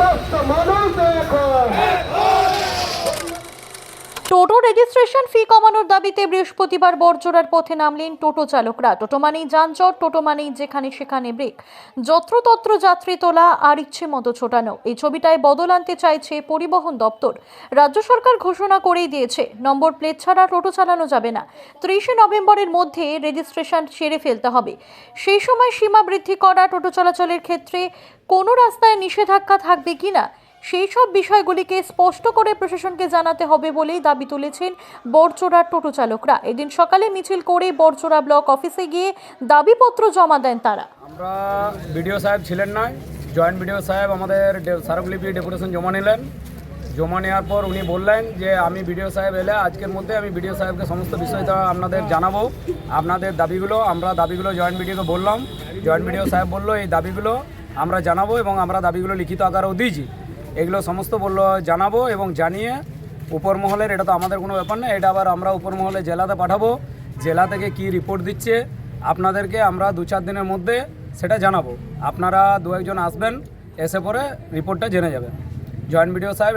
সমস্ত মানুষ টোটো registration fee কমানোর দাবিতে বৃহস্পতিবার বড়জোড়ার পথে নামলেন টোটো চালকরা। টোটো মানেই যানজট, টোটো মানেই যেখানে সেখানে ব্রেক। যত্রতত্র যাত্রী তোলা আর ইচ্ছে মতো ছোটানো। এই ছবিটায় বদল আনতে চাইছে পরিবহন দপ্তর। রাজ্য সরকার ঘোষণা করেই দিয়েছে, নম্বর প্লেট ছাড়া টোটো চালানো যাবে না। ত্রিশে নভেম্বরের মধ্যে রেজিস্ট্রেশন সেরে ফেলতে হবে। সেই সময় সীমা বৃদ্ধি করা টোটো চলাচলের ক্ষেত্রে কোনো রাস্তায় নিষেধাজ্ঞা থাকবে কিনা সেই সব বিষয়গুলিকে স্পষ্ট করে প্রশাসনকে জানাতে হবে বলেই দাবি তুলেছেন বড়চোড়ার টোটো চালকরা। এদিন সকালে মিছিল করে বড়চোড়া ব্লক অফিসে গিয়ে দাবিপত্র জমা দেন তারা। আমরা বিডিও সাহেব ছিলেন না, জয়েন্ট বিডিও সাহেব আমাদের স্মারকলিপি ডেপুটেশন জমা নিলেন। জমা নেওয়ার পর উনি বললেন যে, আমি বিডিও সাহেব এলে আজকের মধ্যে আমি বিডিও সাহেবকে সমস্ত বিষয়টা আপনাদের জানাব। আপনাদের দাবিগুলো, আমরা দাবিগুলো জয়েন্ট বিডিওকে বললাম। জয়েন্ট বিডিও সাহেব বলল, এই দাবিগুলো আমরা জানাব এবং আমরা দাবিগুলো লিখিত আকারেও দিয়েছি। এগুলো সমস্ত বলল, জানাব এবং জানিয়ে উপর মহলের, এটা তো আমাদের কোনো ব্যাপার না, এটা আবার আমরা উপর মহলে জেলাতে পাঠাবো, জেলা থেকে কি রিপোর্ট দিচ্ছে, আপনাদেরকে আমরা দু চার দিনের মধ্যে সেটা জানাব। আপনারা দু একজন আসবেন, এসে পরে রিপোর্টটা জেনে যাবেন। জয়েন্ট বিডিও সাহেব